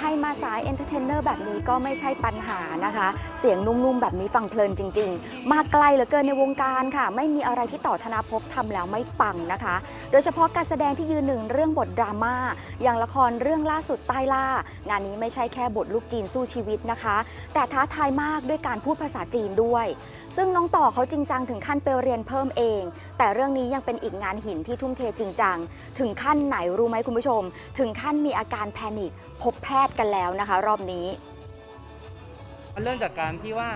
ให้มาสายเอนเตอร์เทนเนอร์แบบนี้ก็ไม่ใช่ปัญหานะคะ เสียงนุ่มๆ แบบนี้ฟังเพลินจริง ๆ มาไกลเหลือเกินในวงการค่ะ ไม่มีอะไรที่ต่อธนาภพทำแล้วไม่ปังนะคะ โดยเฉพาะการแสดงที่ยืนหนึ่งเรื่องบทดราม่าอย่างละครเรื่องล่าสุดใต้ล่า งานนี้ไม่ใช่แค่บทลูกจีนสู้ชีวิตนะคะ แต่ท้าทายมากด้วยการพูดภาษาจีนด้วย ซึ่งน้องต่อเขาจริงจังถึงขั้นไปเรียนเพิ่มเอง แต่เรื่องนี้ยังเป็นอีกงานหินที่ทุ่มเทจริงจัง ถึงขั้นไหนรู้ไหมคุณผู้ชม ถึงขั้นมีอาการแพนิคพบแพทย์กันแล้วนะคะ รอบนี้ มันเริ่มจากการที่ว่า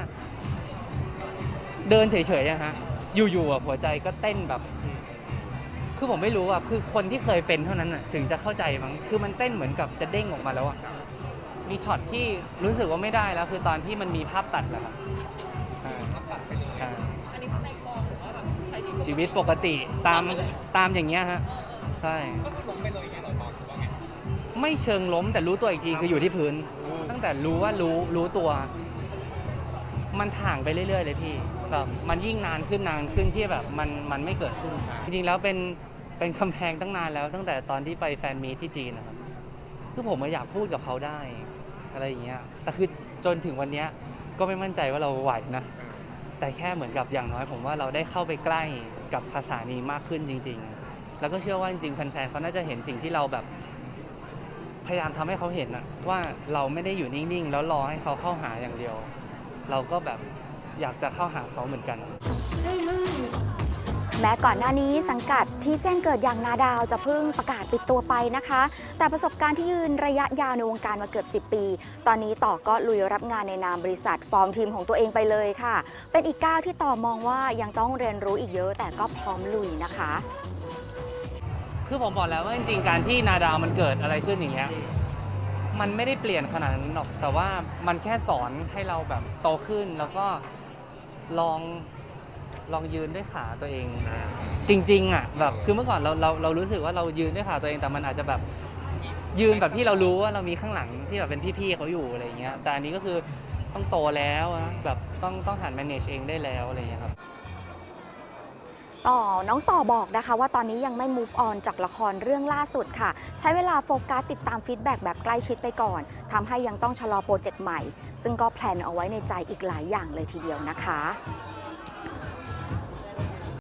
เดินเฉยๆอะฮะ อยู่ๆอะหัวใจก็เต้นแบบ คือผมไม่รู้อะคือคนที่เคยเป็นเท่านั้นอะถึงจะเข้าใจมั้ง คือมันเต้นเหมือนกับจะเด้งออกมาแล้วอะมีช็อตที่รู้สึกว่าไม่ได้แล้ว คือตอนที่มันมีภาพตัดแหละครับ ชีวิตปกติตามตามอย่างเงี้ยฮะใช่ก็คือล้มไปเลยไงเราตอนหรือว่าไง ไม่เชิงล้มแต่รู้ตัวอีกทีคืออยู่ที่พื้นตั้งแต่รู้ว่ารู้รู้ตัว มันถ่างไปเรื่อย ๆ เลยพี่แบบมันยิ่งนานขึ้นนานขึ้นที่แบบมันมันไม่เกิดขึ้น จริงๆแล้วเป็นเป็นกำแพงตั้งนานแล้ว ตั้งแต่ตอนที่ไปแฟนมีตที่จีนนะครับ คือผมอะอยากพูดกับเขาได้ อะไรอย่างเงี้ยแต่คือจนถึงวันเนี้ยก็ไม่มั่นใจว่าเราไหวนะ แต่แค่เหมือนกับอย่างน้อยผมว่าเราได้เข้าไปใกล้กับภาษานี้มากขึ้นจริง ๆ แล้วก็เชื่อว่าจริงๆแฟนๆเขาน่าจะเห็นสิ่งที่เราแบบ พยายามทำให้เขาเห็นอะว่าเราไม่ได้อยู่นิ่งๆ แล้วรอให้เขาเข้าหาอย่างเดียว เราก็แบบอยากจะเข้าหาเขาเหมือนกัน แม้ก่อนหน้านี้สังกัดที่แจ้งเกิดอย่างนาดาวจะเพิ่งประกาศปิดตัวไปนะคะ แต่ประสบการณ์ที่ยืนระยะยาวในวงการมาเกือบ 10 ปี ตอนนี้ต่อก็ลุยรับงานในนามบริษัทฟอร์มทีมของตัวเองไปเลยค่ะ เป็นอีกก้าวที่ต่อมองว่ายังต้องเรียนรู้อีกเยอะแต่ก็พร้อมลุยนะคะ คือผมบอกแล้วว่าจริงๆ การที่นาดาวมันเกิดอะไรขึ้นอย่างเงี้ยมันไม่ได้เปลี่ยนขนาดนั้นหรอกแต่ว่ามันแค่สอนให้เราแบบโตขึ้นแล้วก็ลอง ลองยืนด้วยขาตัวเอง จริงๆอะแบบคือเมื่อก่อนเราเราเรารู้สึกว่าเรายืนด้วยขาตัวเองแต่มันอาจจะแบบยืนแบบที่เรารู้ว่าเรามีข้างหลังที่แบบเป็นพี่ๆเขาอยู่อะไรอย่างเงี้ยแต่อันนี้ก็คือต้องโตแล้วนะแบบต้องต้องหัน manage เองได้แล้วอะไรอย่างเงี้ยครับต่อน้องต่อบอกนะคะว่าตอนนี้ยังไม่ move on จากละครเรื่องล่าสุดค่ะ ใช้เวลาโฟกัสติดตามฟีดแบ็กแบบใกล้ชิดไปก่อนทำให้ยังต้องชะลอโปรเจกต์ใหม่ ซึ่งก็แพลนเอาไว้ในใจอีกหลายอย่างเลยทีเดียวนะคะ